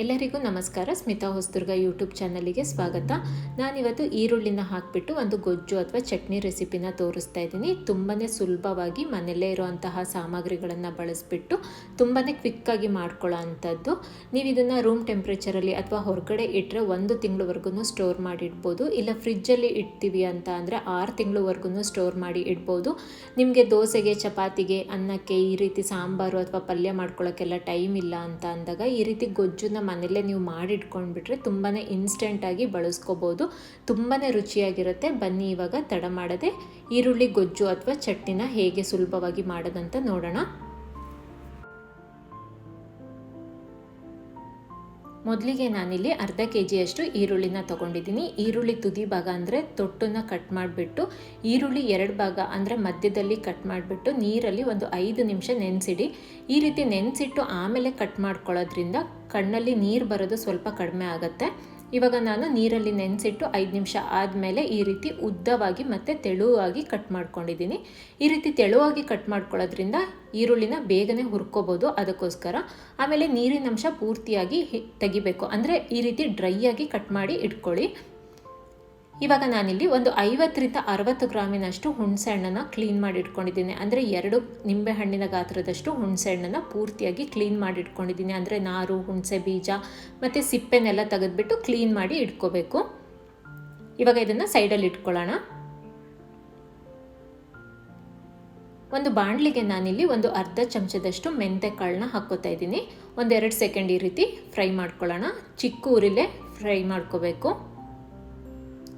ಎಲ್ಲರಿಗೂ ನಮಸ್ಕಾರ. ಸ್ಮಿತಾ ಹೊಸದುರ್ಗ ಯೂಟ್ಯೂಬ್ ಚಾನಲಿಗೆ ಸ್ವಾಗತ. ನಾನಿವತ್ತು ಈರುಳ್ಳಿನ ಹಾಕಿಬಿಟ್ಟು ಒಂದು ಗೊಜ್ಜು ಅಥವಾ ಚಟ್ನಿ ರೆಸಿಪಿನ ತೋರಿಸ್ತಾ ಇದ್ದೀನಿ. ತುಂಬಾ ಸುಲಭವಾಗಿ ಮನೆಯಲ್ಲೇ ಇರುವಂತಹ ಸಾಮಗ್ರಿಗಳನ್ನು ಬಳಸಿಬಿಟ್ಟು ತುಂಬಾ ಕ್ವಿಕ್ಕಾಗಿ ಮಾಡ್ಕೊಳ್ಳೋ ಅಂಥದ್ದು. ನೀವು ಇದನ್ನು ರೂಮ್ ಟೆಂಪ್ರೇಚರಲ್ಲಿ ಅಥವಾ ಹೊರಗಡೆ ಇಟ್ಟರೆ ಒಂದು ತಿಂಗಳವರೆಗೂ ಸ್ಟೋರ್ ಮಾಡಿ ಇಡ್ಬೋದು ಇಲ್ಲ ಫ್ರಿಜ್ಜಲ್ಲಿ ಇಡ್ತೀವಿ ಅಂತ ಅಂದರೆ ಆರು ತಿಂಗಳವರೆಗೂ ಸ್ಟೋರ್ ಮಾಡಿ ಇಡ್ಬೋದು. ನಿಮಗೆ ದೋಸೆಗೆ, ಚಪಾತಿಗೆ, ಅನ್ನಕ್ಕೆ ಈ ರೀತಿ ಸಾಂಬಾರು ಅಥವಾ ಪಲ್ಯ ಮಾಡ್ಕೊಳ್ಳೋಕ್ಕೆಲ್ಲ ಟೈಮ್ ಇಲ್ಲ ಅಂತ ಅಂದಾಗ ಈ ರೀತಿ ಗೊಜ್ಜನ್ನ ಮನೆಯಲ್ಲೇ ನೀವು ಮಾಡಿಟ್ಕೊಂಡ್ಬಿಟ್ರೆ ತುಂಬಾ ಇನ್ಸ್ಟೆಂಟಾಗಿ ಬಳಸ್ಕೋಬೋದು. ತುಂಬಾ ರುಚಿಯಾಗಿರುತ್ತೆ. ಬನ್ನಿ ಇವಾಗ ತಡ ಮಾಡದೆ ಈರುಳ್ಳಿ, ಗೊಜ್ಜು ಅಥವಾ ಚಟ್ನಿನ ಹೇಗೆ ಸುಲಭವಾಗಿ ಮಾಡೋದಂತ ನೋಡೋಣ. ಮೊದಲಿಗೆ ನಾನಿಲ್ಲಿ ಅರ್ಧ ಕೆ ಜಿಯಷ್ಟು ಈರುಳ್ಳಿನ ತೊಗೊಂಡಿದ್ದೀನಿ. ಈರುಳ್ಳಿ ತುದಿ ಭಾಗ ಅಂದರೆ ತೊಟ್ಟನ್ನು ಕಟ್ ಮಾಡಿಬಿಟ್ಟು, ಈರುಳ್ಳಿ ಎರಡು ಭಾಗ ಅಂದರೆ ಮಧ್ಯದಲ್ಲಿ ಕಟ್ ಮಾಡಿಬಿಟ್ಟು ನೀರಲ್ಲಿ ಒಂದು ಐದು ನಿಮಿಷ ನೆನೆಸಿಡಿ. ಈ ರೀತಿ ನೆನೆಸಿಟ್ಟು ಆಮೇಲೆ ಕಟ್ ಮಾಡ್ಕೊಳ್ಳೋದ್ರಿಂದ ಕಣ್ಣಲ್ಲಿ ನೀರು ಬರೋದು ಸ್ವಲ್ಪ ಕಡಿಮೆ ಆಗುತ್ತೆ. ಇವಾಗ ನಾನು ನೀರಲ್ಲಿ ನೆನೆಸಿಟ್ಟು ಐದು ನಿಮಿಷ ಆದಮೇಲೆ ಈ ರೀತಿ ಉದ್ದವಾಗಿ ಮತ್ತು ತೆಳುವಾಗಿ ಕಟ್ ಮಾಡ್ಕೊಂಡಿದ್ದೀನಿ. ಈ ರೀತಿ ತೆಳುವಾಗಿ ಕಟ್ ಮಾಡ್ಕೊಳ್ಳೋದ್ರಿಂದ ಈರುಳ್ಳಿನ ಬೇಗನೆ ಹುರ್ಕೋಬೋದು ಅದಕ್ಕೋಸ್ಕರ. ಆಮೇಲೆ ನೀರಿನ ಅಂಶ ಪೂರ್ತಿಯಾಗಿ ತೆಗಿಬೇಕು. ಅಂದರೆ ಈ ರೀತಿ ಡ್ರೈ ಆಗಿ ಕಟ್ ಮಾಡಿ ಇಟ್ಕೊಳ್ಳಿ. ಇವಾಗ ನಾನಿಲ್ಲಿ ಒಂದು ಐವತ್ತರಿಂದ ಅರವತ್ತು ಗ್ರಾಮಿನಷ್ಟು ಹುಣಸೆ ಹಣ್ಣನ್ನು ಕ್ಲೀನ್ ಮಾಡಿ ಇಟ್ಕೊಂಡಿದ್ದೀನಿ ಅಂದರೆ ಎರಡು ನಿಂಬೆ ಹಣ್ಣಿನ ಗಾತ್ರದಷ್ಟು ಹುಣಸೆ ಹಣ್ಣನ್ನು ಪೂರ್ತಿಯಾಗಿ ಕ್ಲೀನ್ ಮಾಡಿ ಇಟ್ಕೊಂಡಿದ್ದೀನಿ ಅಂದರೆ ನಾರು, ಹುಣಸೆ ಬೀಜ ಮತ್ತು ಸಿಪ್ಪೆನೆಲ್ಲ ತೆಗೆದುಬಿಟ್ಟು ಕ್ಲೀನ್ ಮಾಡಿ ಇಟ್ಕೋಬೇಕು. ಇವಾಗ ಇದನ್ನು ಸೈಡಲ್ಲಿ ಇಟ್ಕೊಳ್ಳೋಣ. ಒಂದು ಬಾಣಲಿಗೆ ನಾನಿಲ್ಲಿ ಒಂದು ಅರ್ಧ ಚಮಚದಷ್ಟು ಮೆಂತೆ ಕಾಳನ್ನ ಹಾಕ್ಕೋತಾ ಇದ್ದೀನಿ. ಒಂದೆರಡು ಸೆಕೆಂಡ್ ಈ ರೀತಿ ಫ್ರೈ ಮಾಡ್ಕೊಳ್ಳೋಣ. ಚಿಕ್ಕ ಊರಿಲೇ ಫ್ರೈ ಮಾಡ್ಕೋಬೇಕು.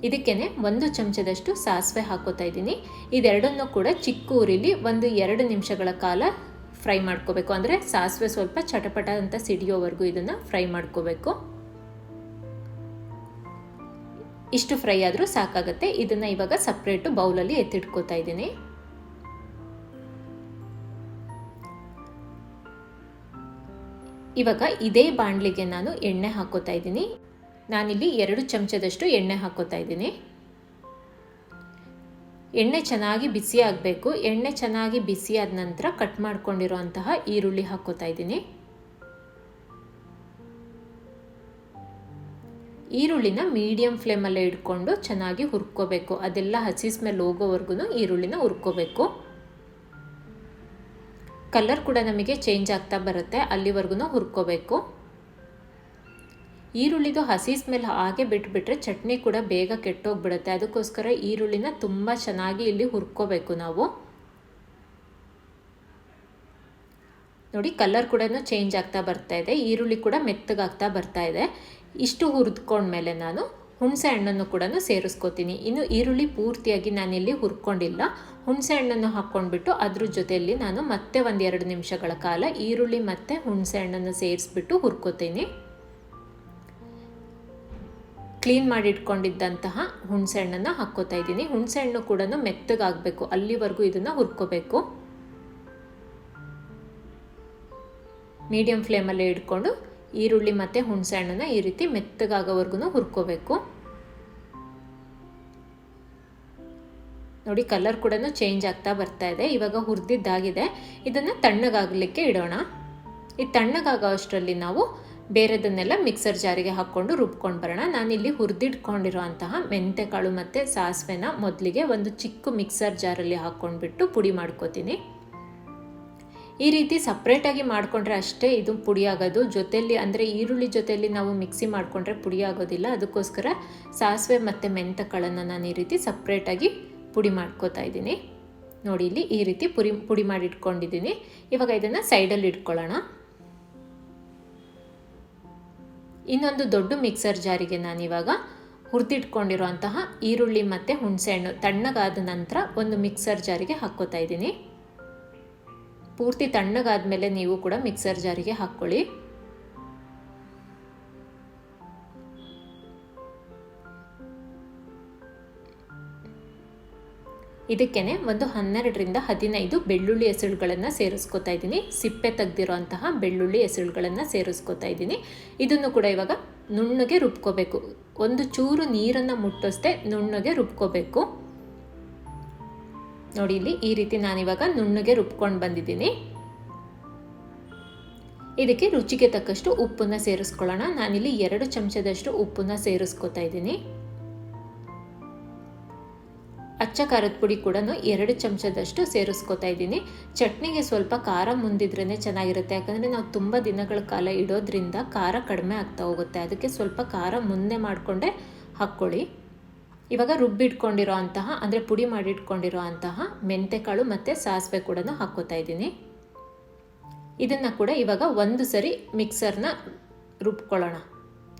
ಇದಕ್ಕೇನೆ ಒಂದು ಚಮಚದಷ್ಟು ಸಾಸಿವೆ ಹಾಕೋತಾ ಇದ್ದೀನಿ. ಇದೆರಡನ್ನು ಕೂಡ ಚಿಕ್ಕ ಊರಿಲಿ ಒಂದು ಎರಡು ನಿಮಿಷಗಳ ಕಾಲ ಫ್ರೈ ಮಾಡ್ಕೋಬೇಕು. ಅಂದರೆ ಸಾಸಿವೆ ಸ್ವಲ್ಪ ಚಟಪಟ ಅಂತ ಸಿಡಿಯೋವರೆಗೂ ಇದನ್ನು ಫ್ರೈ ಮಾಡ್ಕೋಬೇಕು. ಇಷ್ಟು ಫ್ರೈ ಆದರೂ ಸಾಕಾಗುತ್ತೆ. ಇದನ್ನು ಇವಾಗ ಸಪ್ರೇಟು ಬೌಲಲ್ಲಿ ಎತ್ತಿಟ್ಕೋತಾ ಇದ್ದೀನಿ. ಇವಾಗ ಇದೇ ಬಾಣಲಿಗೆ ನಾನು ಎಣ್ಣೆ ಹಾಕೋತಾ ಇದ್ದೀನಿ. ನಾನಿಲ್ಲಿ ಎರಡು ಚಮಚದಷ್ಟು ಎಣ್ಣೆ ಹಾಕೋತಾ ಇದ್ದೀನಿ. ಎಣ್ಣೆ ಚೆನ್ನಾಗಿ ಬಿಸಿ ಆಗಬೇಕು. ಎಣ್ಣೆ ಚೆನ್ನಾಗಿ ಬಿಸಿ ಆದ ನಂತರ ಕಟ್ ಮಾಡ್ಕೊಂಡಿರೋಂತಹ ಈರುಳ್ಳಿ ಹಾಕೋತಾ ಇದ್ದೀನಿ. ಈರುಳ್ಳಿನ ಮೀಡಿಯಂ ಫ್ಲೇಮಲ್ಲೇ ಇಟ್ಕೊಂಡು ಚೆನ್ನಾಗಿ ಹುರ್ಕೋಬೇಕು. ಅದೆಲ್ಲ ಹಸಿ ಸ್ಮೆಲ್ ಹೋಗೋವರೆಗೂ ಈರುಳ್ಳಿನ ಹುರ್ಕೋಬೇಕು. ಕಲರ್ ಕೂಡ ನಮಗೆ ಚೇಂಜ್ ಆಗ್ತಾ ಬರುತ್ತೆ. ಅಲ್ಲಿವರೆಗೂ ಹುರ್ಕೋಬೇಕು. ಈರುಳ್ಳಿದು ಹಸಿ ಸ್ಮೆಲ್ ಹಾಗೆ ಬಿಟ್ಬಿಟ್ರೆ ಚಟ್ನಿ ಕೂಡ ಬೇಗ ಕೆಟ್ಟೋಗ್ಬಿಡುತ್ತೆ. ಅದಕ್ಕೋಸ್ಕರ ಈರುಳ್ಳಿನ ತುಂಬ ಚೆನ್ನಾಗಿ ಇಲ್ಲಿ ಹುರ್ಕೋಬೇಕು ನಾವು. ನೋಡಿ, ಕಲರ್ ಕೂಡ ಚೇಂಜ್ ಆಗ್ತಾ ಬರ್ತಾ ಇದೆ. ಈರುಳ್ಳಿ ಕೂಡ ಮೆತ್ತಗಾಗ್ತಾ ಬರ್ತಾ ಇದೆ. ಇಷ್ಟು ಹುರಿದ್ಕೊಂಡ್ಮೇಲೆ ನಾನು ಹುಣಸೆ ಹಣ್ಣನ್ನು ಕೂಡ ಸೇರಿಸ್ಕೋತೀನಿ. ಇನ್ನು ಈರುಳ್ಳಿ ಪೂರ್ತಿಯಾಗಿ ನಾನಿಲ್ಲಿ ಹುರ್ಕೊಂಡಿಲ್ಲ. ಹುಣಸೆ ಹಣ್ಣನ್ನು ಹಾಕ್ಕೊಂಡ್ಬಿಟ್ಟು ಅದ್ರ ಜೊತೆಯಲ್ಲಿ ನಾನು ಮತ್ತೆ ಒಂದೆರಡು ನಿಮಿಷಗಳ ಕಾಲ ಈರುಳ್ಳಿ ಮತ್ತು ಹುಣಸೆ ಹಣ್ಣನ್ನು ಸೇರಿಸ್ಬಿಟ್ಟು ಹುರ್ಕೋತೀನಿ. ಕ್ಲೀನ್ ಮಾಡಿ ಇಟ್ಕೊಂಡಿದ್ದಂತಹ ಹುಣಸೆ ಹಣ್ಣನ್ನು ಹಾಕ್ಕೋತಾ ಇದ್ದೀನಿ. ಹುಣಸೆ ಹಣ್ಣು ಕೂಡ ಮೆತ್ತಗಾಗಬೇಕು. ಅಲ್ಲಿವರೆಗೂ ಇದನ್ನು ಹುರ್ಕೋಬೇಕು. ಮೀಡಿಯಮ್ ಫ್ಲೇಮಲ್ಲೇ ಇಟ್ಕೊಂಡು ಈರುಳ್ಳಿ ಮತ್ತು ಹುಣಸೆ ಹಣ್ಣನ್ನು ಈ ರೀತಿ ಮೆತ್ತಗಾಗೋವರೆಗೂ ಹುರ್ಕೋಬೇಕು. ನೋಡಿ, ಕಲರ್ ಕೂಡ ಚೇಂಜ್ ಆಗ್ತಾ ಬರ್ತಾ ಇದೆ. ಇವಾಗ ಹುರಿದಿದ್ದಾಗಿದೆ. ಇದನ್ನು ತಣ್ಣಗಾಗಲಿಕ್ಕೆ ಇಡೋಣ. ಈ ತಣ್ಣಗಾಗೋ ಅಷ್ಟರಲ್ಲಿ ನಾವು ಬೇರೆದನ್ನೆಲ್ಲ ಮಿಕ್ಸರ್ ಜಾರಿಗೆ ಹಾಕ್ಕೊಂಡು ರುಬ್ಕೊಂಡು ಬರೋಣ. ನಾನಿಲ್ಲಿ ಹುರಿದಿಟ್ಕೊಂಡಿರುವಂತಹ ಅಂತಹ ಮೆಂತೆಕಾಳು ಮತ್ತು ಸಾಸಿವೆನ ಮೊದಲಿಗೆ ಒಂದು ಚಿಕ್ಕ ಮಿಕ್ಸರ್ ಜಾರಲ್ಲಿ ಹಾಕ್ಕೊಂಡ್ಬಿಟ್ಟು ಪುಡಿ ಮಾಡ್ಕೋತೀನಿ. ಈ ರೀತಿ ಸಪ್ರೇಟಾಗಿ ಮಾಡಿಕೊಂಡ್ರೆ ಅಷ್ಟೇ ಇದು ಪುಡಿ ಆಗೋದು. ಜೊತೆಯಲ್ಲಿ ಅಂದರೆ ಈರುಳ್ಳಿ ಜೊತೆಯಲ್ಲಿ ನಾವು ಮಿಕ್ಸಿ ಮಾಡಿಕೊಂಡ್ರೆ ಪುಡಿ ಆಗೋದಿಲ್ಲ. ಅದಕ್ಕೋಸ್ಕರ ಸಾಸಿವೆ ಮತ್ತು ಮೆಂತೆಕಾಳನ್ನು ನಾನು ಈ ರೀತಿ ಸಪ್ರೇಟಾಗಿ ಪುಡಿ ಮಾಡ್ಕೋತಾ ಇದ್ದೀನಿ. ನೋಡಿ ಇಲ್ಲಿ ಈ ರೀತಿ ಪುರಿ, ಪುಡಿ ಮಾಡಿ ಇಟ್ಕೊಂಡಿದ್ದೀನಿ ಇವಾಗ ಇದನ್ನು ಸೈಡಲ್ಲಿ ಇಟ್ಕೊಳ್ಳೋಣ. ಇನ್ನೊಂದು ದೊಡ್ಡ ಮಿಕ್ಸರ್ ಜಾರಿಗೆ ನಾನಿವಾಗ ಹುರಿದಿಟ್ಕೊಂಡಿರುವಂತಹ ಈರುಳ್ಳಿ ಮತ್ತು ಹುಣಸೆಹಣ್ಣು ತಣ್ಣಗಾದ ನಂತರ ಒಂದು ಮಿಕ್ಸರ್ ಜಾರಿಗೆ ಹಾಕ್ಕೋತಾ ಇದ್ದೀನಿ. ಪೂರ್ತಿ ತಣ್ಣಗಾದ ಮೇಲೆ ನೀವು ಕೂಡ ಮಿಕ್ಸರ್ ಜಾರಿಗೆ ಹಾಕ್ಕೊಳ್ಳಿ. ಇದಕ್ಕೇನೆ ಒಂದು ಹನ್ನೆರಡರಿಂದ ಹದಿನೈದು ಬೆಳ್ಳುಳ್ಳಿ ಹೆಸರುಗಳನ್ನು ಸೇರಿಸ್ಕೊತಾ ಇದ್ದೀನಿ. ಸಿಪ್ಪೆ ತೆಗ್ದಿರೋಂತಹ ಬೆಳ್ಳುಳ್ಳಿ ಹೆಸರುಗಳನ್ನು ಸೇರಿಸ್ಕೊತಾ ಇದ್ದೀನಿ. ಇದನ್ನು ಕೂಡ ಇವಾಗ ನುಣ್ಣಗೆ ರುಬ್ಕೋಬೇಕು. ಒಂದು ಚೂರು ನೀರನ್ನು ಮುಟ್ಟಿಸ್ದೆ ನುಣ್ಣಗೆ ರುಬ್ಕೋಬೇಕು. ನೋಡಿ, ಇಲ್ಲಿ ಈ ರೀತಿ ನಾನಿವಾಗ ನುಣ್ಣಗೆ ರುಬ್ಕೊಂಡು ಬಂದಿದ್ದೀನಿ. ಇದಕ್ಕೆ ರುಚಿಗೆ ತಕ್ಕಷ್ಟು ಉಪ್ಪನ್ನು ಸೇರಿಸ್ಕೊಳ್ಳೋಣ. ನಾನಿಲ್ಲಿ ಎರಡು ಚಮಚದಷ್ಟು ಉಪ್ಪನ್ನು ಸೇರಿಸ್ಕೊತಾ ಇದ್ದೀನಿ. ಅಚ್ಚ ಖಾರದ ಪುಡಿ ಕೂಡ ಎರಡು ಚಮಚದಷ್ಟು ಸೇರಿಸ್ಕೊತಾ ಇದ್ದೀನಿ. ಚಟ್ನಿಗೆ ಸ್ವಲ್ಪ ಖಾರ ಮುಂದಿದ್ರೇ ಚೆನ್ನಾಗಿರುತ್ತೆ. ಯಾಕಂದರೆ ನಾವು ತುಂಬ ದಿನಗಳ ಕಾಲ ಇಡೋದ್ರಿಂದ ಖಾರ ಕಡಿಮೆ ಆಗ್ತಾ ಹೋಗುತ್ತೆ. ಅದಕ್ಕೆ ಸ್ವಲ್ಪ ಖಾರ ಮುಂದೆ ಮಾಡಿಕೊಂಡೆ ಹಾಕ್ಕೊಳ್ಳಿ. ಇವಾಗ ರುಬ್ಬಿಟ್ಕೊಂಡಿರೋ ಅಂತಹ, ಅಂದರೆ ಪುಡಿ ಮಾಡಿಟ್ಕೊಂಡಿರೋ ಅಂತಹ ಮೆಂತೆಕಾಳು ಮತ್ತು ಸಾಸಿವೆ ಕೂಡ ಹಾಕ್ಕೋತಾ ಇದ್ದೀನಿ. ಇದನ್ನು ಕೂಡ ಇವಾಗ ಒಂದು ಸರಿ ಮಿಕ್ಸರ್ನ ರುಬ್ಕೊಳ್ಳೋಣ.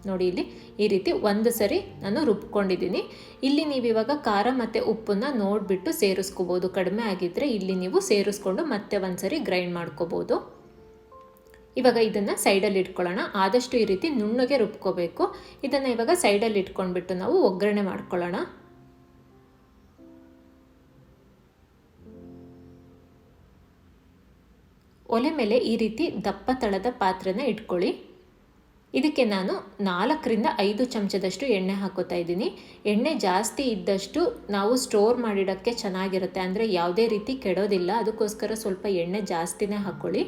ನೋಡಿ ಇಲ್ಲಿ ಈ ರೀತಿ ಒಂದು ಸರಿ ನಾನು ರುಬ್ಕೊಂಡಿದ್ದೀನಿ. ಇಲ್ಲಿ ನೀವು ಇವಾಗ ಖಾರ ಮತ್ತು ಉಪ್ಪನ್ನು ನೋಡಿಬಿಟ್ಟು ಸೇರಿಸ್ಕೋಬೋದು. ಕಡಿಮೆ ಆಗಿದ್ದರೆ ಇಲ್ಲಿ ನೀವು ಸೇರಿಸ್ಕೊಂಡು ಮತ್ತೆ ಒಂದು ಸರಿ ಗ್ರೈಂಡ್ ಮಾಡ್ಕೋಬೋದು. ಇವಾಗ ಇದನ್ನು ಸೈಡಲ್ಲಿ ಇಟ್ಕೊಳ್ಳೋಣ. ಆದಷ್ಟು ಈ ರೀತಿ ನುಣ್ಣಗೆ ರುಬ್ಕೋಬೇಕು. ಇದನ್ನು ಇವಾಗ ಸೈಡಲ್ಲಿ ಇಟ್ಕೊಂಡ್ಬಿಟ್ಟು ನಾವು ಒಗ್ಗರಣೆ ಮಾಡ್ಕೊಳ್ಳೋಣ. ಒಲೆ ಮೇಲೆ ಈ ರೀತಿ ದಪ್ಪ ತಳದ ಪಾತ್ರೆನ ಇಟ್ಕೊಳ್ಳಿ. ಇದಕ್ಕೆ ನಾನು ನಾಲ್ಕರಿಂದ ಐದು ಚಮಚದಷ್ಟು ಎಣ್ಣೆ ಹಾಕೋತಾ ಇದ್ದೀನಿ. ಎಣ್ಣೆ ಜಾಸ್ತಿ ಇದ್ದಷ್ಟು ನಾವು ಸ್ಟೋರ್ ಮಾಡಿಡೋಕ್ಕೆ ಚೆನ್ನಾಗಿರುತ್ತೆ. ಅಂದರೆ ಯಾವುದೇ ರೀತಿ ಕೆಡೋದಿಲ್ಲ. ಅದಕ್ಕೋಸ್ಕರ ಸ್ವಲ್ಪ ಎಣ್ಣೆ ಜಾಸ್ತಿನೇ ಹಾಕ್ಕೊಳ್ಳಿ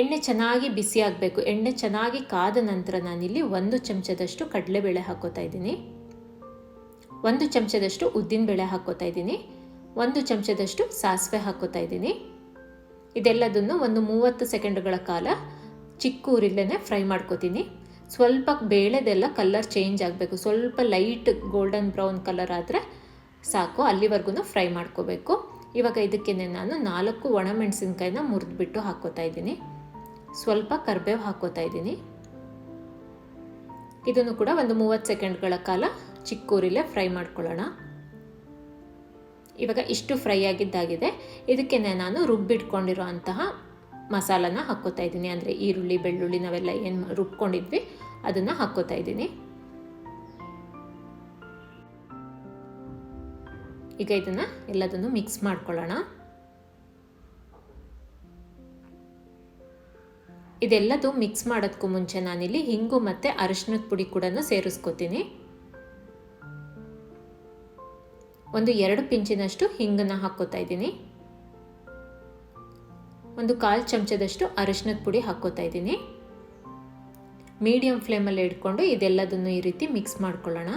ಎಣ್ಣೆ ಚೆನ್ನಾಗಿ ಬಿಸಿ ಆಗಬೇಕು. ಎಣ್ಣೆ ಚೆನ್ನಾಗಿ ಕಾದ ನಂತರ ನಾನಿಲ್ಲಿ ಒಂದು ಚಮಚದಷ್ಟು ಕಡಲೆಬೇಳೆ ಹಾಕೋತಾ ಇದ್ದೀನಿ. ಒಂದು ಚಮಚದಷ್ಟು ಉದ್ದಿನಬೇಳೆ ಹಾಕೋತಾ ಇದ್ದೀನಿ. ಒಂದು ಚಮಚದಷ್ಟು ಸಾಸಿವೆ ಹಾಕೋತಾ ಇದ್ದೀನಿ. ಇದೆಲ್ಲದನ್ನು ಒಂದು ಮೂವತ್ತು ಸೆಕೆಂಡ್ಗಳ ಕಾಲ ಚಿಕ್ಕ ಊರಿಲ್ಲೇ ಫ್ರೈ ಮಾಡ್ಕೋತೀನಿ. ಸ್ವಲ್ಪ ಬೇಳೆದೆಲ್ಲ ಕಲರ್ ಚೇಂಜ್ ಆಗಬೇಕು. ಸ್ವಲ್ಪ ಲೈಟ್ ಗೋಲ್ಡನ್ ಬ್ರೌನ್ ಕಲರ್ ಆದರೆ ಸಾಕು. ಅಲ್ಲಿವರೆಗೂ ಫ್ರೈ ಮಾಡ್ಕೋಬೇಕು. ಇವಾಗ ಇದಕ್ಕೆ ನಾನು ನಾಲ್ಕು ಒಣಮೆಣಸಿನ್ಕಾಯಿನ ಮುರಿದ್ಬಿಟ್ಟು ಹಾಕೋತಾ ಇದ್ದೀನಿ. ಸ್ವಲ್ಪ ಕರ್ಬೇವು ಹಾಕೋತಾ ಇದ್ದೀನಿ. ಇದನ್ನು ಕೂಡ ಒಂದು ಮೂವತ್ತು ಸೆಕೆಂಡ್ಗಳ ಕಾಲ ಚಿಕ್ಕೂರಿಲ್ಲೇ ಫ್ರೈ ಮಾಡ್ಕೊಳ್ಳೋಣ. ಇವಾಗ ಇಷ್ಟು ಫ್ರೈ ಆಗಿದ್ದಾಗಿದೆ. ಇದಕ್ಕೆ ನಾನು ರುಬ್ಬಿಟ್ಕೊಂಡಿರೋ ಅಂತಹ ಮಸಾಲನ ಹಾಕ್ಕೋತಾ ಇದ್ದೀನಿ. ಅಂದರೆ ಈರುಳ್ಳಿ, ಬೆಳ್ಳುಳ್ಳಿ ನಾವೆಲ್ಲ ಏನು ರುಬ್ಕೊಂಡಿದ್ವಿ, ಅದನ್ನು ಹಾಕ್ಕೋತಾ ಇದ್ದೀನಿ. ಈಗ ಇದನ್ನು ಎಲ್ಲದನ್ನು ಮಿಕ್ಸ್ ಮಾಡ್ಕೊಳ್ಳೋಣ. ಇದೆಲ್ಲದು ಮಿಕ್ಸ್ ಮಾಡೋದಕ್ಕೂ ಮುಂಚೆ ನಾನಿಲ್ಲಿ ಹಿಂಗು ಮತ್ತು ಅರಿಶಿನದ ಪುಡಿ ಕೂಡ ಸೇರಿಸ್ಕೋತೀನಿ. ಒಂದು ಎರಡು ಪಿಂಚಿನಷ್ಟು ಹಿಂಗನ್ನು ಹಾಕ್ಕೋತಾ ಇದ್ದೀನಿ. ಒಂದು ಕಾಲು ಚಮಚದಷ್ಟು ಅರಶಿನದ ಪುಡಿ ಹಾಕ್ಕೋತಾ ಇದ್ದೀನಿ. ಮೀಡಿಯಂ ಫ್ಲೇಮಲ್ಲಿ ಇಟ್ಕೊಂಡು ಇದೆಲ್ಲದನ್ನು ಈ ರೀತಿ ಮಿಕ್ಸ್ ಮಾಡ್ಕೊಳ್ಳೋಣ.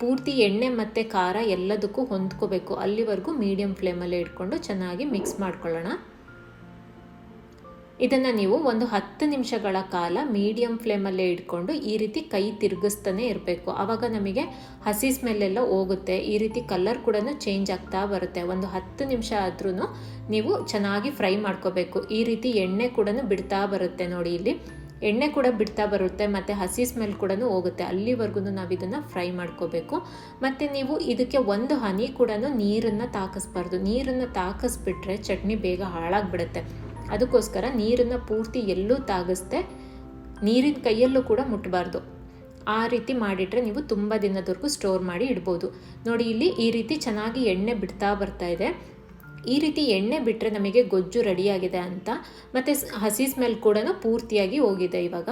ಪೂರ್ತಿ ಎಣ್ಣೆ ಮತ್ತು ಖಾರ ಎಲ್ಲದಕ್ಕೂ ಹೊಂದ್ಕೋಬೇಕು. ಅಲ್ಲಿವರೆಗೂ ಮೀಡಿಯಂ ಫ್ಲೇಮಲ್ಲೇ ಇಟ್ಕೊಂಡು ಚೆನ್ನಾಗಿ ಮಿಕ್ಸ್ ಮಾಡ್ಕೊಳ್ಳೋಣ. ಇದನ್ನು ನೀವು ಒಂದು ಹತ್ತು ನಿಮಿಷಗಳ ಕಾಲ ಮೀಡಿಯಂ ಫ್ಲೇಮಲ್ಲೇ ಇಟ್ಕೊಂಡು ಈ ರೀತಿ ಕೈ ತಿರುಗಿಸ್ತಾನೆ ಇರಬೇಕು. ಆವಾಗ ನಮಗೆ ಹಸಿ ಸ್ಮೆಲ್ಲೆಲ್ಲ ಹೋಗುತ್ತೆ. ಈ ರೀತಿ ಕಲರ್ ಕೂಡ ಚೇಂಜ್ ಆಗ್ತಾ ಬರುತ್ತೆ. ಒಂದು ಹತ್ತು ನಿಮಿಷ ಆದ್ರೂ ನೀವು ಚೆನ್ನಾಗಿ ಫ್ರೈ ಮಾಡ್ಕೋಬೇಕು. ಈ ರೀತಿ ಎಣ್ಣೆ ಕೂಡ ಬಿಡ್ತಾ ಬರುತ್ತೆ ನೋಡಿ ಇಲ್ಲಿ. ಎಣ್ಣೆ ಕೂಡ ಬಿಡ್ತಾ ಬರುತ್ತೆ ಮತ್ತು ಹಸಿ ಸ್ಮೆಲ್ ಕೂಡ ಹೋಗುತ್ತೆ. ಅಲ್ಲಿವರೆಗೂ ನಾವು ಇದನ್ನು ಫ್ರೈ ಮಾಡ್ಕೋಬೇಕು. ಮತ್ತು ನೀವು ಇದಕ್ಕೆ ಒಂದು ಹನಿ ಕೂಡ ನೀರನ್ನು ತಾಕಿಸ್ಬಾರ್ದು. ನೀರನ್ನು ತಾಕಿಸ್ಬಿಟ್ರೆ ಚಟ್ನಿ ಬೇಗ ಹಾಳಾಗ್ಬಿಡುತ್ತೆ. ಅದಕ್ಕೋಸ್ಕರ ನೀರನ್ನು ಪೂರ್ತಿ ಎಲ್ಲೂ ತಾಗಿಸ್ದೆ ನೀರಿನ ಕೈಯಲ್ಲೂ ಕೂಡ ಮುಟ್ಟಬಾರ್ದು ಆ ರೀತಿ ಮಾಡಿಟ್ರೆ ನೀವು ತುಂಬ ದಿನದವರೆಗೂ ಸ್ಟೋರ್ ಮಾಡಿ ಇಡ್ಬೋದು. ನೋಡಿ, ಇಲ್ಲಿ ಈ ರೀತಿ ಚೆನ್ನಾಗಿ ಎಣ್ಣೆ ಬಿಡ್ತಾ ಬರ್ತಾ ಇದೆ. ಈ ರೀತಿ ಎಣ್ಣೆ ಬಿಟ್ಟರೆ ನಮಗೆ ಗೊಜ್ಜು ರೆಡಿಯಾಗಿದೆ ಅಂತ, ಮತ್ತು ಹಸಿ ಸ್ಮೆಲ್ ಕೂಡ ಪೂರ್ತಿಯಾಗಿ ಹೋಗಿದೆ ಇವಾಗ.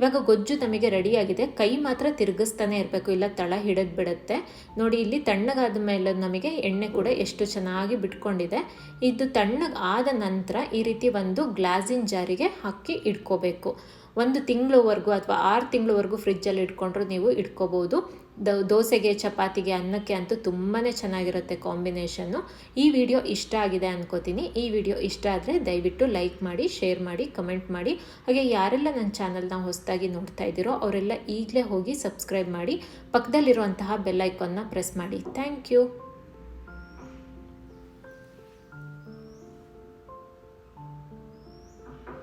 ಇವಾಗ ಗೊಜ್ಜು ನಮಗೆ ರೆಡಿಯಾಗಿದೆ. ಕೈ ಮಾತ್ರ ತಿರುಗಿಸ್ತಾನೆ ಇರಬೇಕು. ಇಲ್ಲ ತಳ ಹಿಡಿದು ಬಿಡುತ್ತೆ ನೋಡಿ, ಇಲ್ಲಿ ತಣ್ಣಗಾದ ಮೇಲೆ ನಮಗೆ ಎಣ್ಣೆ ಕೂಡ ಎಷ್ಟು ಚೆನ್ನಾಗಿ ಬಿಟ್ಕೊಂಡಿದೆ. ಇದು ತಣ್ಣಗಾದ ನಂತರ ಈ ರೀತಿ ಒಂದು ಗ್ಲಾಸಿನ ಜಾರಿಗೆ ಹಾಕಿ ಇಟ್ಕೋಬೇಕು. ಒಂದು ತಿಂಗಳವರೆಗೂ ಅಥವಾ ಆರು ತಿಂಗಳವರೆಗೂ ಫ್ರಿಜ್ಜಲ್ಲಿ ಇಟ್ಕೊಂಡ್ರು ನೀವು ಇಟ್ಕೋಬೋದು. ದೋಸೆಗೆ, ಚಪಾತಿಗೆ, ಅನ್ನಕ್ಕೆ ಅಂತೂ ತುಂಬಾ ಚೆನ್ನಾಗಿರುತ್ತೆ ಕಾಂಬಿನೇಷನ್ನು. ಈ ವಿಡಿಯೋ ಇಷ್ಟ ಆಗಿದೆ ಅನ್ಕೋತೀನಿ. ಈ ವಿಡಿಯೋ ಇಷ್ಟ ಆದರೆ ದಯವಿಟ್ಟು ಲೈಕ್ ಮಾಡಿ, ಶೇರ್ ಮಾಡಿ, ಕಮೆಂಟ್ ಮಾಡಿ. ಹಾಗೆ ಯಾರೆಲ್ಲ ನನ್ನ ಚಾನಲ್ನ ಹೊಸದಾಗಿ ನೋಡ್ತಾ ಇದ್ದೀರೋ ಅವರೆಲ್ಲ ಈಗಲೇ ಹೋಗಿ ಸಬ್ಸ್ಕ್ರೈಬ್ ಮಾಡಿ. ಪಕ್ಕದಲ್ಲಿರುವಂತಹ ಬೆಲ್ಲೈಕನ್ನ ಪ್ರೆಸ್ ಮಾಡಿ. Thank you.